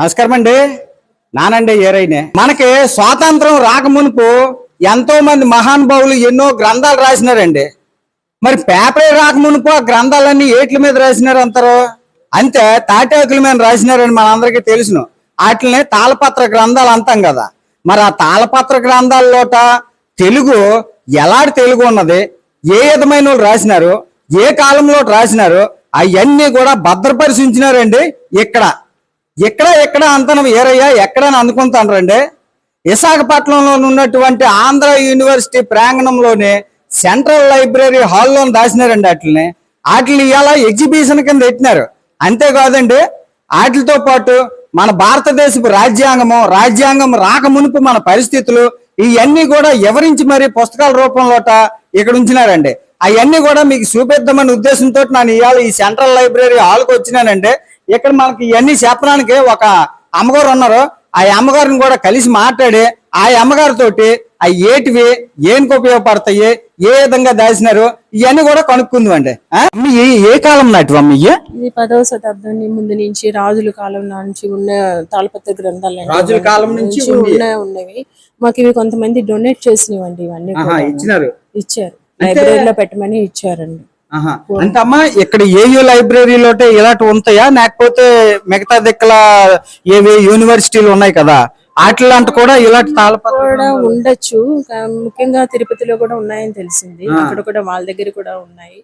నమస్కారం అండి నానండి ఏరైనే. మనకి స్వాతంత్రం రాకమునుపు ఎంతో మంది మహానుభావులు ఎన్నో గ్రంథాలు రాసినారండి. మరి పేపరే రాకమునుపు ఆ గ్రంథాలన్నీ ఏట్ల మీద రాసినారు అంటారు అంతే తాటాకుల మీద రాసినారని మనందరికీ తెలుసును. వాటిని తాళపత్ర గ్రంథాలు అంటాం కదా. మరి ఆ తాళపత్ర గ్రంథాల్లోట తెలుగు ఎలాంటి తెలుగు ఉన్నది? ఏ విధమైన వాళ్ళు రాసినారు? ఏ కాలంలో రాసినారు? అవన్నీ కూడా భద్రపరిచించినారండి ఇక్కడ. ఎక్కడ ఎక్కడ అంతనం ఏరయ్యా ఎక్కడని అందుకుంటానండి విశాఖపట్నంలో ఉన్నటువంటి ఆంధ్ర యూనివర్సిటీ ప్రాంగణంలోనే సెంట్రల్ లైబ్రరీ హాల్లో దాచినారండి వాటిని వాటిని ఇవాళ ఎగ్జిబిషన్ కింద పెట్టినారు. అంతేకాదండి వాటితో పాటు మన భారతదేశపు రాజ్యాంగము రాజ్యాంగం రాక మునుపు మన పరిస్థితులు ఇవన్నీ కూడా వివరించి మరి పుస్తకాల రూపంలోట ఇక్కడ ఉంచినారండి. అవన్నీ కూడా మీకు చూపిద్దామనే ఉద్దేశంతో నేను ఇవాళ ఈ సెంట్రల్ లైబ్రరీ హాల్కి వచ్చినానండి. ఇక్కడ మనకి ఇవన్నీ చెప్పడానికి ఒక అమ్మగారు ఉన్నారు ఆ అమ్మగారిని కూడా కలిసి మాట్లాడి ఆ అమ్మగారితోటి ఆ ఏటివి ఏనికి ఉపయోగపడతాయి ఏ విధంగా దాచినారు ఇవన్నీ కూడా? అమ్మ, ఏ- కాలం నాటివి అమ్మ ఇయ్యి? ఇది పదవ శతాబ్దం ముందు నుంచి రాజుల కాలం నుంచి ఉన్న తాళపత్ర గ్రంథాలు. రాజుల కాలం నుంచి ఉన్నవి మాకు ఇవి కొంతమంది డొనేట్ చేసినవండి ఇవన్నీ. ఇచ్చినారు ఇచ్చారు లైబ్రరీలో పెట్టమని ఇచ్చారండి. అంటే అమ్మా ఇక్కడ ఏయూ లైబ్రరీలోటే ఇలాంటి ఉంటాయా? లేకపోతే మిగతా దిక్కల ఏవి యూనివర్సిటీలు ఉన్నాయి కదా వాటిలాంటి కూడా ఇలాంటి తాళపత్ర కూడా ఉండొచ్చు. ముఖ్యంగా తిరుపతిలో కూడా ఉన్నాయని తెలిసింది. అక్కడ కూడా వాళ్ళ దగ్గర కూడా ఉన్నాయి.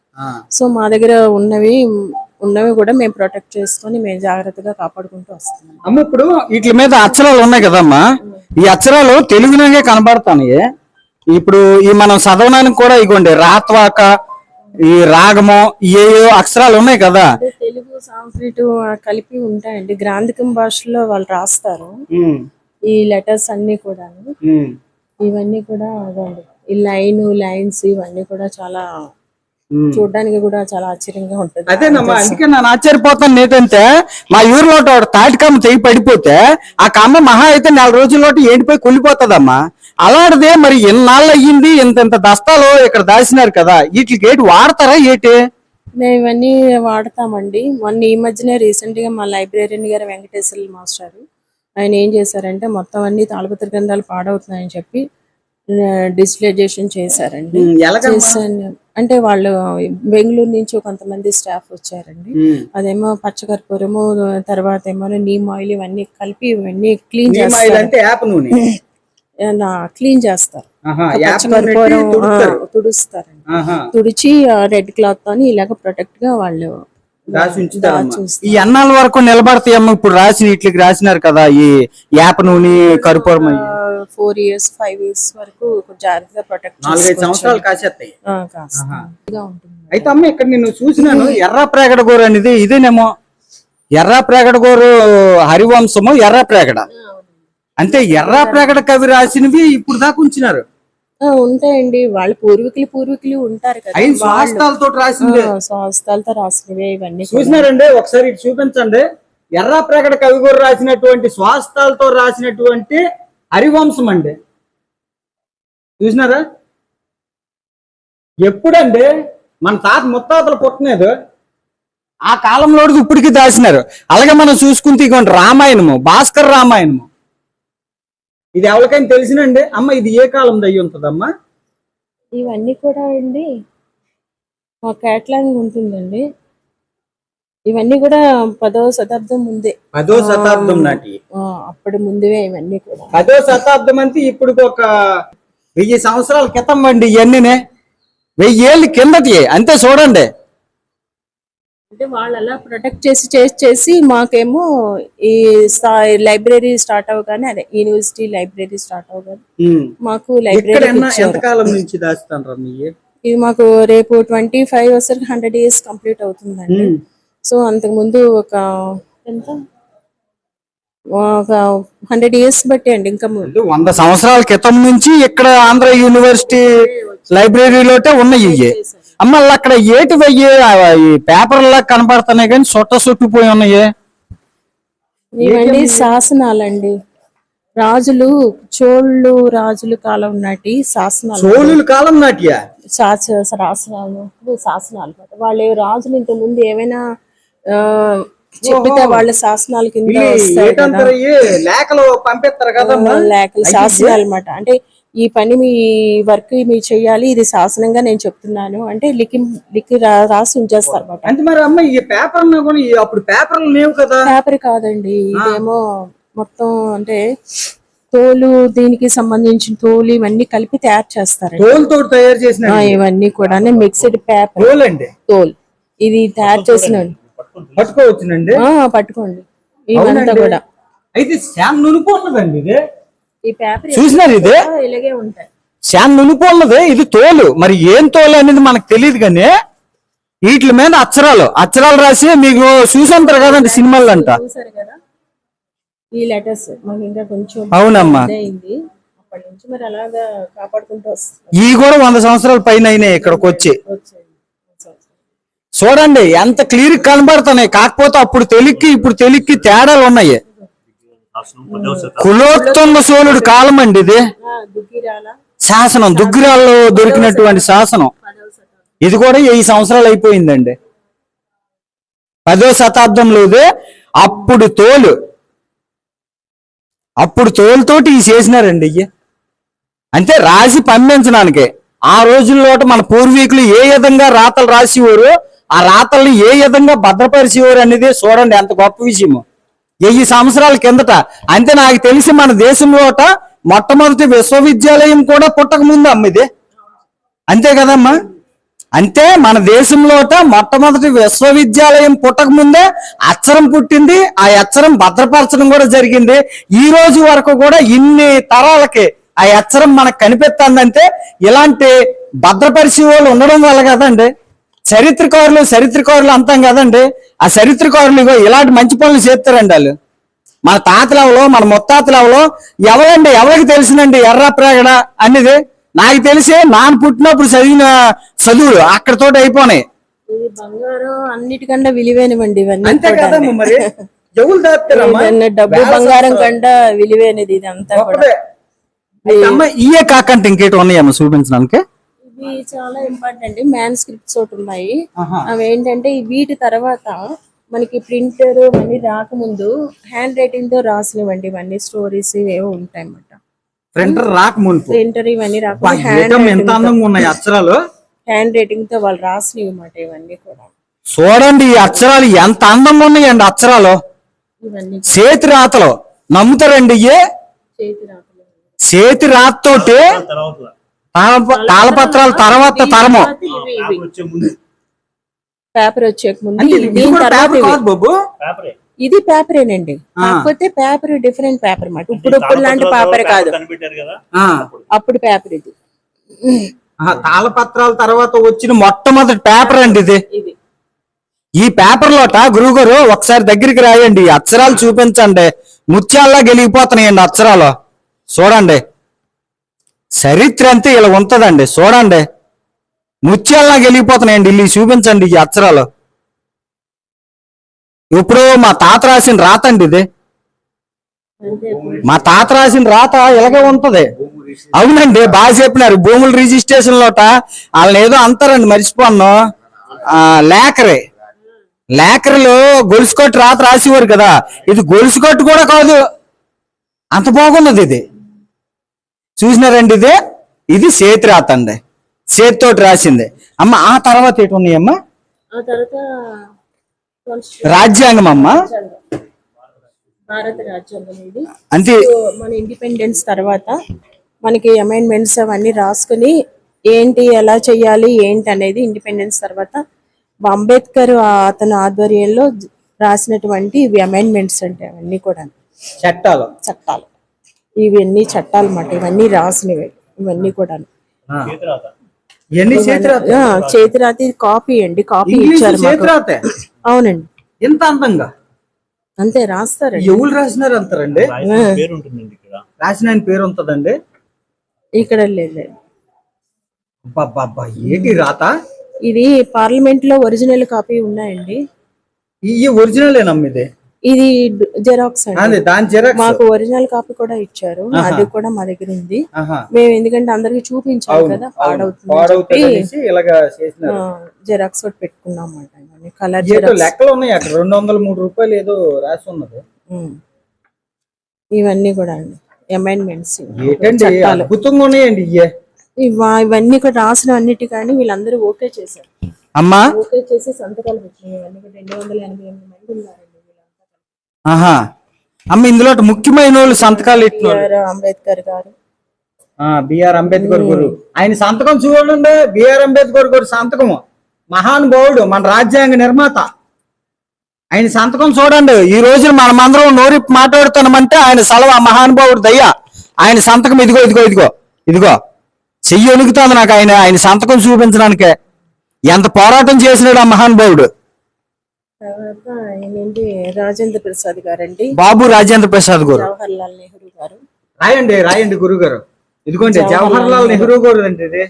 సో మా దగ్గర ఉన్నవి ఉన్నవి కూడా మేము ప్రొటెక్ట్ చేసుకొని మేము జాగ్రత్తగా కాపాడుకుంటూ వస్తున్నాం. అమ్మ ఇప్పుడు వీటి మీద అక్షరాలు ఉన్నాయి కదమ్మా. ఈ అక్షరాలు తెలుగులోనే కనబడతాయి ఇప్పుడు ఈ మనం చదవడానికి కూడా ఇగోండి రాత్వాక ఈ రాగము ఏ అక్షరాలు ఉన్నాయి కదా? తెలుగు సాంస్క్రిట్ కలిపి ఉంటాయండి. గ్రాంధికం భాషలో వాళ్ళు రాస్తారు. ఈ లెటర్స్ అన్ని కూడా. ఇవన్నీ కూడా అదండి ఈ లైన్ లైన్స్ ఇవన్నీ కూడా చాలా. చూడడానికి కూడా చాలా ఆశ్చర్యంగా ఉంటుంది. అదేనమ్మా అందుకే నేను ఆశ్చర్యపోతాను ఏంటంటే మా ఊర్లో తాటికమ్మ తెగి పడిపోతే ఆ కమ్మ మహా అయితే నెల రోజుల్లో ఎండిపోయి కుళ్ళిపోతుందమ్మా. అలాంటిదే మరి ఎన్నాళ్ళు అయ్యింది ఇంత దస్తాలు ఇక్కడ దాచినారు కదా? వీటికి ఏంటి వాడతారా ఏంటి? మేము ఇవన్నీ వాడతామండి. మొన్న ఈ మధ్యనే రీసెంట్గా మా లైబ్రరీని గారు వెంకటేశ్వర మాస్టర్. ఆయన ఏం చేశారంటే మొత్తం అన్ని తాళపత్ర గ్రంథాలు పాడవుతున్నాయని చెప్పి డిజిటలైజేషన్ చేశారండి? చేశాను. అంటే వాళ్ళు బెంగళూరు నుంచి కొంతమంది స్టాఫ్ వచ్చారండి. అదేమో పచ్చకర్పూరము తర్వాత ఏమో నీమ్ ఆయిల్ ఇవన్నీ కలిపి ఇవన్నీ క్లీన్ చేస్తారు. క్లీన్ చేస్తారు. తుడుస్తారు. తుడిచి రెడ్ క్లాత్ తోని ఇలాగ ప్రొటెక్ట్గా వాళ్ళు. ఈ అన్నాల వరకు నిలబడతాయమ్మా ఇప్పుడు రాసిన వీటికి రాసినారు కదా ఈ యాప్ నూనె కర్పూరం. ఫోర్ ఇయర్స్ ఫైవ్ ఇయర్స్ వరకు జాగ్రత్తగా ప్రొటెక్ట్ నాలుగైదు సంవత్సరాలు కాసేస్తాయి. ఉంటుంది. అయితే అమ్మ ఇక్కడ నేను చూసినాను ఎర్ర ప్రేగడ గోరు అనేది ఇదేనేమో? ఎర్ర ప్రేగడ గోరు హరివంశము ఎర్ర ప్రేగడ. అంటే ఎర్ర ప్రేగడ కవి రాసినవి ఇప్పుడు దాకా ఉంచినారు. ఉంటాయండి. వాళ్ళ పూర్వీకులు పూర్వీకులు ఉంటారు కదా. స్వాస్థాలతో రాసింది స్వస్థలతో రాసినవే ఇవన్నీ కూడా. చూసినారండి? ఒకసారి చూపించండి. ఎర్ర ప్రేగడ కవి గోరు రాసినటువంటి స్వాస్థాలతో రాసినటువంటి హరివంశం అండి. చూసినారా? ఎప్పుడండి? మన తాత ముత్తాతలు పుట్టలేదు. ఆ కాలంలో ఇప్పటికి దాచినారు. అలాగే మనం చూసుకుంటే ఇగోండి రామాయణము భాస్కర్ రామాయణము. ఇది ఎవరికైనా తెలిసినండి? అమ్మ ఇది ఏ కాలం అయ్యి ఉంటుందమ్మా? ఇవన్నీ కూడా అండి మా కేటలాగ్ ఉంటుందండి. ఇవన్నీ కూడా పదవ శతాబ్దం ముందే. పదో శతాబ్దం నాటి. అప్పటి ముందువే ఇవన్నీ కూడా. పదో శతాబ్దం అంటే ఇప్పుడు ఒక వెయ్యి సంవత్సరాల క్రితం అండి ఇవన్నీనే వెయ్యి ఏళ్ళు కిందటి అంతే చూడండి. అంటే వాళ్ళు అలా ప్రొటెక్ట్ చేసి చేసి చేసి మాకేమో ఈ లైబ్రరీ స్టార్ట్ అవగానే అదే యూనివర్సిటీ లైబ్రరీ స్టార్ట్ అవగానే మాకు లైబ్రరీ ఇది మాకు రేపు ట్వంటీ ఫైవ్ వచ్చరికి హండ్రెడ్ ఇయర్స్ కంప్లీట్ అవుతుందండి సో అంతకు ముందు ఒక ఎంత ఒక హండ్రెడ్ ఇయర్స్ బట్టి అండి ఇంకా ముందు వంద సంవత్సరాల క్రితం నుంచి ఇక్కడ ఆంధ్ర యూనివర్సిటీ లైబ్రరీలోటే ఉన్నాయి ఇవి అమ్మ అక్కడ ఏటి వెయ్యి? ఈ పేపర్లా కనపడుతున్నాయి కానీ సొట్ట సుట్టుపోయి ఉన్నాయి. ఇవన్నీ శాసనాలండి. రాజులు చోళ్ళు రాజులు కాలం నాటి శాసనాలు. చోళుల కాలం నాటియా? శాస- శాసనాలు శాసనాలు. వాళ్ళు రాజులు ఇంత ముందు ఏమైనా చెప్పితే వాళ్ళ శాసనాల కింద. కదా? లేఖలు పంపిస్తారు కదమ్మా? లేఖలు శాసనాలు అన్నమాట. అంటే ఈ పని మీ వర్క్ మీరు చేయాలి ఇది శాసనంగా నేను చెప్తున్నాను అంటే లిఖి లిఖి రా- రాసి ఉంచేస్తారు అనమాట అంటే మరి అమ్మ ఈ పేపర్ అప్పుడు పేపర్లు లేవు కదా. పేపర్ కాదండి ఇదేమో మొత్తం అంటే తోలు దీనికి సంబంధించిన తోలు ఇవన్నీ కలిపి తయారు చేస్తారండి తోలుతో తయారు చేసిన ఆ, ఇవన్నీ కూడా మిక్స్డ్ పేపర్ తోలు అండి తోల్. ఇది తయారు చేసిన పట్టుకోవచ్చునండి. ఆ, పట్టుకోండి. ఇవంతా కూడా. అయితే శామ్ నునుపు ఉన్నదండి ఇది. ఈ పేపర్ చూసినారు ఇది? ఇలాగే ఉంటాయి. ఉన్నది ఇది తోలు. మరి ఏం తోలు అనేది మనకు తెలియదు కానీ వీటి మీద అక్షరాలు. అక్షరాలు రాసి మీకు చూసంటారు కదండి సినిమాలు అంట. ఈ లెటర్స్ మాకు ఇంకా కొంచెం అవునమ్మా. అయింది. అప్పటి నుంచి మరి అలాగా కాపాడుకుంటూ వస్తుంది ఈ కూడా వంద సంవత్సరాల పైన అయినాయి ఇక్కడికి వచ్చి. చూడండి ఎంత క్లియర్ కనబడుతున్నాయి. కాకపోతే అప్పుడు తెలిక్కి ఇప్పుడు తెలిక్కి తేడాలు ఉన్నాయి. కులోత్తుంగ సోలుడు కాలం అండి ఇది. శాసనం దుగ్గిరాల్లో దొరికినటువంటి శాసనం. ఇది కూడా వెయ్యి సంవత్సరాలు అయిపోయిందండి. పదో శతాబ్దంలో ఇది అప్పుడు తోలు. అప్పుడు తోలుతోటి ఈ చేసినారండి ఇయ్యి. అంటే రాసి పంపించడానికి. ఆ రోజుల్లో మన పూర్వీకులు ఏ విధంగా రాతలు రాసేవారు ఆ రాతల్ని ఏ విధంగా భద్రపరిచేవారు అనేది చూడండి ఎంత గొప్ప విషయము. వెయ్యి సంవత్సరాల కిందట. అంటే నాకు తెలిసి మన దేశంలోట మొట్టమొదటి విశ్వవిద్యాలయం కూడా పుట్టక ముందు అమ్మిది అంతే కదమ్మా? అంటే మన దేశంలోట మొట్టమొదటి విశ్వవిద్యాలయం పుట్టక ముందే అచ్చరం పుట్టింది. ఆ అచ్చరం భద్రపరచడం కూడా జరిగింది. ఈ రోజు వరకు కూడా ఇన్ని తరాలకి ఆ అచ్చరం మనకు కనిపిస్తుందంటే ఇలాంటి భద్రపరిచే వాళ్ళు ఉండడం వల్ల కదండి. చరిత్రకారులు చరిత్రకారులు అంటాం కదండి. ఆ చరిత్రకారులు ఇగో ఇలాంటి మంచి పనులు చేస్తారండి వాళ్ళు. మన తాతలవలో మన ముత్తాతలవలో ఎవరండి? ఎవరికి తెలిసినండి ఎర్ర ప్రేగడ అనేది నాకు తెలిసి నాన్న పుట్టినప్పుడు చదివిన చదువులు అక్కడతోటి అయిపోయినాయి బంగారం విలువైనవండి ఇవన్నీ అంతే మరి? ఏదన్నా డబ్బు బంగారం కంటే విలువైనది ఇది అంతా కూడా అమ్మ ఇయే కాకంటే ఇంకేటి ఉన్నాయమ్మా చూపించడానికి? ఇవి చాలా ఇంపార్టెంట్ మ్యాన్ స్క్రిప్ట్స్ ఒకటి ఉన్నాయి. అవి ఏంటంటే ఈ వీటి తర్వాత మనకి ప్రింటర్ అన్ని రాకముందు హ్యాండ్ రైటింగ్తో రాసినవండి ఇవన్నీ. స్టోరీస్ ఏవో ఉంటాయి అన్నమాట ప్రింటర్ రాక మునుపు ప్రింటర్ ఇవన్నీ రాకుండా హ్యాండ్ ఎంత అందంగా ఉన్నాయి అక్షరాలు? హ్యాండ్ రైటింగ్తో వాళ్ళు రాసినవి అన్నమాట ఇవన్నీ కూడా. చూడండి ఈ అక్షరాలు ఎంత అందంగా ఉన్నాయండి అక్షరాలు. ఇవన్నీ. చేతి రాతలు. నమ్ముతారండి ఇయ్యే చేతి రాకలు చేతి రాతతోటి తాళపత్రాల తర్వాత తరము. పేపర్ వచ్చేక ముందు. ఇది పేపరేనండి. కాకపోతే పేపర్ డిఫరెంట్ పేపర్ అన్నమాట. ఇప్పుడు ఇప్పుడు లాంటి పేపర్ కాదు. అప్పుడు. పేపర్ ఇది. ఆ, తాళపత్రాల తర్వాత వచ్చిన మొట్టమొదటి పేపర్ అండి ఇది. ఈ పేపర్ లోట గురువు గారు ఒకసారి దగ్గరికి రాయండి. ఈ అక్షరాలు చూపించండి. ముత్యాల్లా గెలిగిపోతున్నాయండి అక్షరాలు. చూడండి. చరిత్ర అంతే ఇలా ఉంటుందండి. చూడండి. ముత్యాల్లా వెళ్ళిపోతున్నాయండి ఇల్లు చూపించండి ఈ అక్షరాలు. ఇప్పుడు మా తాత రాసిన రాత అండి ఇది. మా తాత రాసిన రాత ఇలాగే ఉంటది. అవునండి. బాగా చెప్పినారు. భూముల రిజిస్ట్రేషన్ లోట వాళ్ళని ఏదో అంటారండి. మర్చిపోను. లేకరే. లేకరలు గొలుసు కొట్టు రాత రాసేవారు కదా. ఇది గొలుసు కొట్టు కూడా కాదు. అంత బాగున్నది ఇది. చూసినారండి ఇది? ఇది చేతి రాత అండి చేతితోటి రాసింది. అమ్మ ఆ తర్వాత ఏంటి ఉన్నాయమ్మా ఆ తర్వాత కాన్స్టిట్యూషన్ రాజ్యాంగం అమ్మ? భారత రాజ్యాంగం అంటే సో మన ఇండిపెండెన్స్ తర్వాత మనకి అమెండ్మెంట్స్ అవన్నీ రాసుకుని ఏంటి ఎలా చెయ్యాలి ఏంటి అనేది ఇండిపెండెన్స్ తర్వాత అంబేద్కర్ ఆ- అతని ఆధ్వర్యంలో రాసినటువంటి ఇవి అమెండ్మెంట్స్ అంటే అవన్నీ కూడా చట్టాలు. చట్టాలు. ఇవన్నీ చట్టాలు అన్నమాట ఇవన్నీ రాసినవి ఇవన్నీ కూడా చేతిరాత. కాపీ అండి కాపీ ఇచ్చారు అవునండి. ఎంత అందంగా? అంతే రాస్తారండి. ఎవరు రాసినారు అంటారండి రాసిన పేరు ఉంటుందండి ఇక్కడ. రాసిన ఆయన పేరు ఉంటదండి ఇక్కడ లేదు ఏంటి రాత? ఇది పార్లమెంట్లో ఒరిజినల్ కాపీ ఉన్నాయండి. ఈ ఒరిజినల్ నమ్మిది ఇది జెరాక్స్ అండి. మాకు ఒరిజినల్ కాపీ కూడా ఇచ్చారు. అది కూడా మా దగ్గర ఉంది. మేము ఎందుకంటే అందరికి చూపించాలి అవును, కదా. పాడవుతుంది జెరాక్స్ ఒకటి పెట్టుకున్నాం అన్నమాట కలర్ లెక్కలు ఉన్నాయి అక్కడ. రెండు వందల మూడు రూపాయలు ఏదో రాసి ఉన్నది. ఇవన్నీ కూడా అండి. అమెండ్మెంట్స్ అద్భుతంగా ఉన్నాయండి ఇవన్నీ కూడా రాసిన అన్నిటి కానీ వీళ్ళందరూ ఓకే చేశారు. అమ్మా? ఓకే చేసి సంతకాలు పెట్టినాయి. ఇవన్నీ రెండు వందల ఎనభై ఎనిమిది మంది వీళ్ళంతా ఆహా. అమ్మ ఇందులో ముఖ్యమైన వాళ్ళు సంతకాలు బిఆర్ అంబేద్కర్ గారు. బిఆర్ అంబేద్కర్ గారు. ఆయన సంతకం చూడండి బిఆర్ అంబేద్కర్ గారు సంతకము. మహానుభావుడు మన రాజ్యాంగ నిర్మాత. ఆయన సంతకం చూడండి ఈ రోజు మనమందరం నోరి మాట్లాడుతున్నామంటే ఆయన సెలవు మహానుభావుడు దయ్యా ఆయన సంతకం ఇదిగో ఇదిగో ఇదిగో ఇదిగో. చెయ్యి వణుకుతుంది నాకు ఆయన ఆయన సంతకం చూపించడానికే. ఎంత పోరాటం చేసినాడు ఆ మహానుభావుడు రాజేంద్ర ప్రసాద్ గారండి. బాబు రాజేంద్ర ప్రసాద్ గారు. జవహర్ లాల్ నెహ్రూ గారు. రాయండి రాయండి గురువు గారు ఇదిగోండి జవహర్ లాల్ నెహ్రూ. గారు అండి ఇది.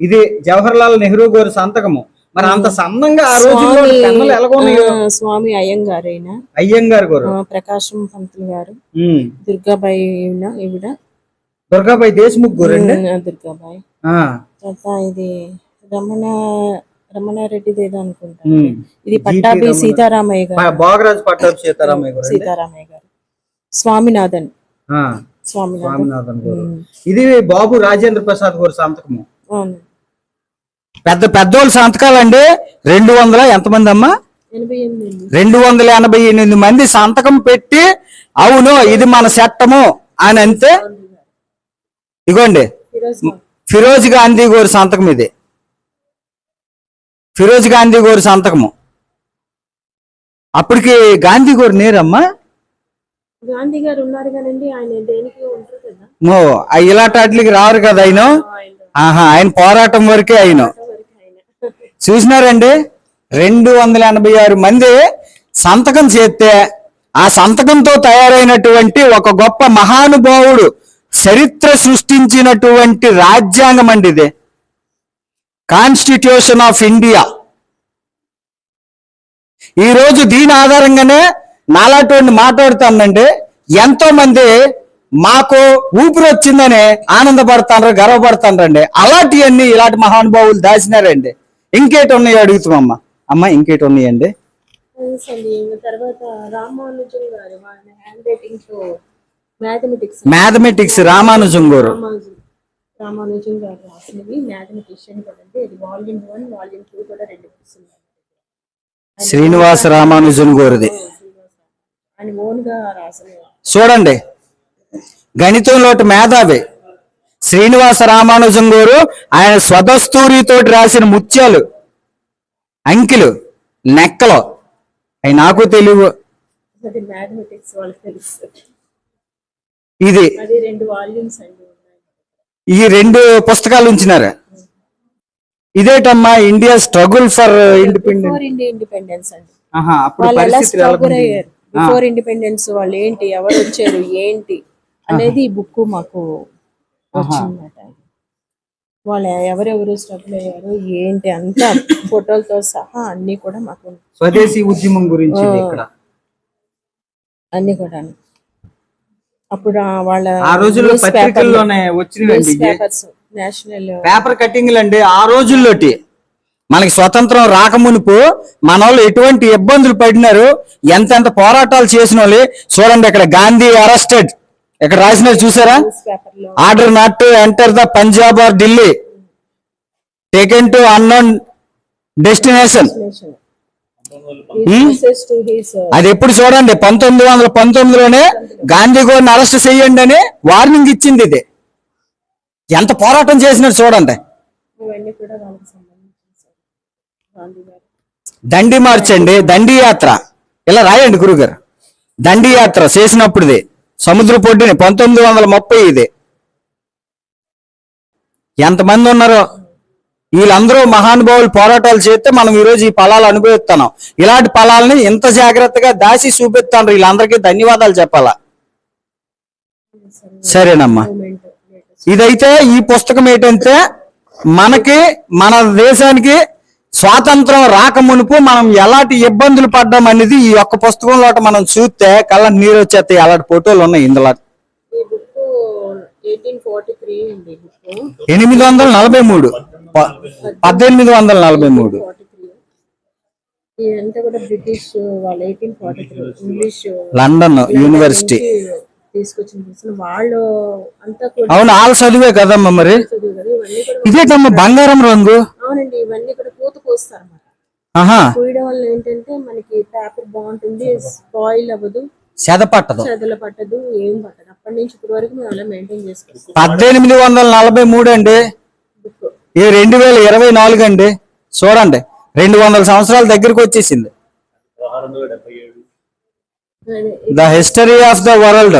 ఇది జవహర్ లాల్ నెహ్రూ గారి సంతకము. మరి అంత సన్నంగా ఆ రోజుల్లో స్వామి పెన్నులు ఎలాగున్నాయో ఆ, స్వామి అయ్యంగారు అయిన అయ్యంగారు గారు. ప్రకాశం పంతులు గారు. దుర్గాబాయి ఈవిడ. దుర్గాబాయి దేశ్ముఖ్ గారు అండి? దుర్గాబాయి. ఇది రమణ రమణారెడ్డిది ఏదో అనుకుంటా. ఉమ్. ఇది పట్టాభి సీతారామయ్య గారు. బా- భోగరాజు పట్టాభి సీతారామయ్య గారు అండి. సీతారామయ్య గారు. స్వామినాథన్. స్వామినాథన్. గారు. ఇది బాబు రాజేంద్ర ప్రసాద్ గారి సంతకము. పెద్ద పెద్దోళ్ళ సంతకాలండి. రెండు వందల ఎంతమంది అమ్మా. రెండు వందల ఎనభై ఎనిమిది మంది సంతకం పెట్టి అవును ఇది మన చట్టము అని అంతే. ఇగోండి. ఫిరోజ్ గాంధీ గారి సంతకం ఇది. ఫిరోజ్ గాంధీ గారి సంతకము. అప్పటికి గాంధీ గారు నేరమ్మా గాంధీ గారు ఉన్నారు ఆయన దేనికి ఇలాంటి వాటికి రారు కదా ఆయన? ఆహా ఆయన. పోరాటం వరకు ఆయన. చూసినారండి? రెండు వందల ఎనభై ఆరు మంది సంతకం చేస్తే ఆ సంతకంతో తయారైనటువంటి ఒక గొప్ప మహానుభావుడు చరిత్ర సృష్టించినటువంటి రాజ్యాంగం అండి ఇది. కాన్స్టిట్యూషన్ ఆఫ్ ఇండియా ఈ రోజు దీని ఆధారంగానే నాలాంటి మాట్లాడుతానండి ఎంతో మంది మాకు ఊపిరి వచ్చిందని ఆనందపడతాను గర్వపడతానండి అలాంటివన్నీ ఇలాంటి మహానుభావులు దాచినారండి. ఇంకేటి ఉన్నాయి అడుగుతామమ్మా. అమ్మ ఇంకేటి ఉన్నాయండి మ్యాథమెటిక్స్ రామానుజం గారు రామానుజన్ రామానుజన్ గారు రాసినవి మ్యాథమెటిషియన్ కదండి. ఇది వాల్యూమ్ వన్ వాల్యూమ్ టూ కూడా రెండు బుక్స్ ఉన్నాయి శ్రీనివాస రామానుజన్ గారిది. ఆయన ఓన్గా రాసినవి చూడండి. గణితంలోటి మేధావి శ్రీనివాస రామానుజం గారు ఆయన స్వదస్తూరితోటి రాసిన ముత్యాలు అంకెలు నెక్కలు అవి నాకు తెలియవు. అది ఇది అది రెండు వాల్యూమ్స్ అండి. ఈ రెండు పుస్తకాలు ఉంచినారు. ఇదేటమ్మా India struggle for independence? Before India independence వాళ్ళు ఏంటి ఎవరు వచ్చారు ఏంటి అనేది ఈ బుక్ మాకు వచ్చిందన్నమాట వాళ్ళు ఎవరెవరు స్ట్రగుల్ అయ్యారు ఏంటి అంతా ఫోటోలతో సహా అన్ని కూడా మాకు స్వదేశీ ఉద్యమం గురించి అన్ని కూడా అప్పుడు వాళ్ళ ఆ రోజుల్లో పత్రికల్లోనే. పేపర్స్ నేషనల్ పేపర్ కట్టింగ్లు అండి ఆ రోజుల్లోటి. మనకి స్వతంత్రం రాకమునుపు మన వాళ్ళు ఎటువంటి ఇబ్బందులు పడినారు ఎంతెంత పోరాటాలు చేసిన వాళ్ళు చూడండి ఇక్కడ గాంధీ అరెస్టెడ్. ఇక్కడ రాసినారు చూసారా? Order not to enter the Punjab or Delhi. Taken to unknown destination అది ఎప్పుడు చూడండి పంతొమ్మిది వందల పంతొమ్మిదిలోనే గాంధీ గారిని అరెస్ట్ చేయండి అని వార్నింగ్ ఇచ్చింది ఇది. ఎంత పోరాటం చేసినారు చూడండి. దండి మార్చండి దండి యాత్ర. ఇలా రాయండి గురుగారు. దండి యాత్ర చేసినప్పుడుది సముద్ర పొడ్డిని పంతొమ్మిది వందల ముప్పై ఇది. ఎంతమంది ఉన్నారో? వీళ్ళందరూ మహానుభావులు పోరాటాలు చేస్తే మనం ఈ రోజు ఈ ఫలాలు అనుభవిస్తున్నాం. ఇలాంటి ఫలాలని ఇంత జాగ్రత్తగా దాచి చూపిస్తాను. వీళ్ళందరికీ ధన్యవాదాలు చెప్పాలా? సరేనమ్మా. ఇదైతే ఈ పుస్తకం ఏంటంటే మనకి మన దేశానికి స్వాతంత్రం రాక మునుపు మనం ఎలాంటి ఇబ్బందులు పడ్డాం అనేది ఈ ఒక్క పుస్తకంలో మనం చూస్తే కళ్ళ నీరు వచ్చేస్తాయి. అలాంటి ఫోటోలు ఉన్నాయి ఇందులో. ఎనిమిది వందల నలభై మూడు. పద్దెనిమిది వందల నలభై మూడు. London university. తీసుకొచ్చిన పుస్తకం. వాళ్ళు అంతా కూడా అవును వాళ్ళ చదివే కదమ్మా మరి? ఇదేటమ్మా బంగారం రంగు? అవునండి ఇవన్నీ కూడా పూత పోస్తారు పూయడం వల్ల ఏంటంటే మనకి పేపర్ బాగుంటుంది స్పాయిల్ అవ్వదు సెద పట్టదు చెదల పట్టదు ఏం పట్టదు. అప్పటి నుంచి ఇప్పటి వరకు మేము అలా మెయింటైన్ పద్దెనిమిది వందల నలభై మూడు అండి. ఈ రెండు వేల ఇరవై నాలుగు అండి. చూడండి. రెండు వందల సంవత్సరాల దగ్గరికి వచ్చేసింది. The history of the world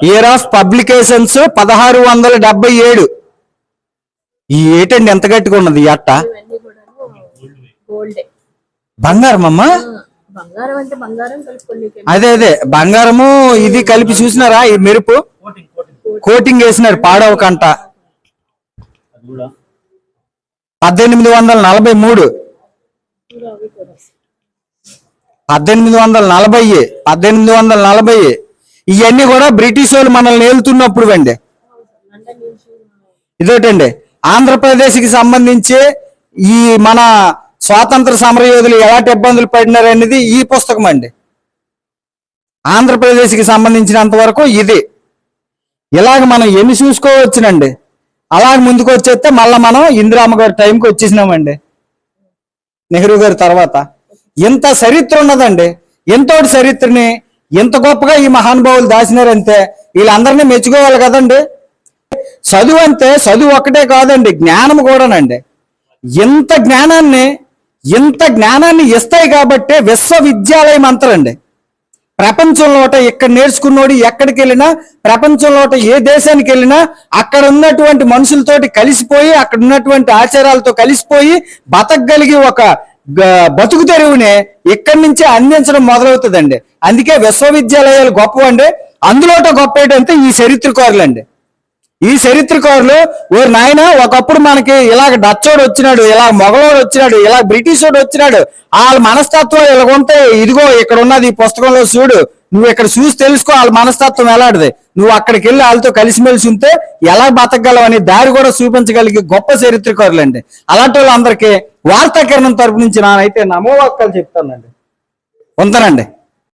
year of publications పదహారు వందల డెబ్బై ఏడు. ఈ ఏటండి ఎంత గట్టిగా ఉన్నది ఈ అట్ట? బంగారం అమ్మా? అదే అదే. బంగారము ఇది కలిపి చూసినారా? ఈ మెరుపు? కోటింగ్ వేసినారు పాడవకంట పద్దెనిమిది వందల నలభై మూడు. పద్దెనిమిది వందల నలభై పద్దెనిమిది వందల నలభై ఇవన్నీ కూడా బ్రిటిష్ వాళ్ళు మనల్ని ఏలుతున్నప్పుడు అండి లండన్ నుంచి ఇదోటండి ఆంధ్రప్రదేశ్కి సంబంధించి ఈ మన స్వాతంత్ర సమరయోధులు ఎలాంటి ఇబ్బందులు పడినారు అనేది ఈ పుస్తకం అండి. ఆంధ్రప్రదేశ్కి సంబంధించినంత వరకు ఇది. ఇలాగ మనం ఎన్ని చూసుకోవచ్చునండి? అలా ముందుకు వచ్చేస్తే మళ్ళీ మనం ఇందిరామ్మ గారి టైంకి వచ్చేసినామండి. నెహ్రూ గారి తర్వాత. ఇంత చరిత్ర ఉన్నదండి. ఎంతోటి చరిత్రని ఎంత గొప్పగా ఈ మహానుభావులు దాచినారంటే వీళ్ళందరినీ మెచ్చుకోవాలి కదండి. చదువు అంటే చదువు ఒక్కటే కాదండి జ్ఞానం కూడానండి. ఇంత జ్ఞానాన్ని ఇంత జ్ఞానాన్ని ఇస్తాయి కాబట్టి విశ్వవిద్యాలయం అంతరండి. ప్రపంచంలోట ఇక్కడ నేర్చుకున్నోడు ఎక్కడికి వెళ్ళినా ప్రపంచంలోట ఏ దేశానికి వెళ్ళినా అక్కడ ఉన్నటువంటి మనుషులతోటి కలిసిపోయి అక్కడ ఉన్నటువంటి ఆచారాలతో కలిసిపోయి బతకగలిగి ఒక బతుకు తెరువునే ఇక్కడి నుంచే అందించడం మొదలవుతుందండి. అందుకే విశ్వవిద్యాలయాలు గొప్పవండి. అందులోట గొప్ప ఏంటంటే ఈ చరిత్రకారులండి. ఈ చరిత్రకారులు ఓ నాయన ఒకప్పుడు మనకి ఇలాగ డచ్చోడు వచ్చినాడు ఇలా మొగలోడు వచ్చినాడు ఇలా బ్రిటిష్ వాడు వచ్చినాడు. వాళ్ళ మనస్తత్వం ఇలా ఉంటే ఇదిగో ఇక్కడ ఉన్నది ఈ పుస్తకంలో చూడు. నువ్వు ఇక్కడ చూసి తెలుసుకో వాళ్ళ మనస్తత్వం ఎలాంటిది నువ్వు అక్కడికి వెళ్ళి వాళ్ళతో కలిసిమెలిసి ఉంటే ఎలా బతకగలవు అని దారి కూడా చూపించగలిగే గొప్ప చరిత్రకారులండి. అలాంటి వాళ్ళందరికీ వార్తాకరణం తరపు నుంచి నానైతే నమోవాక్కలు చెప్తానండి. ఉంటానండి.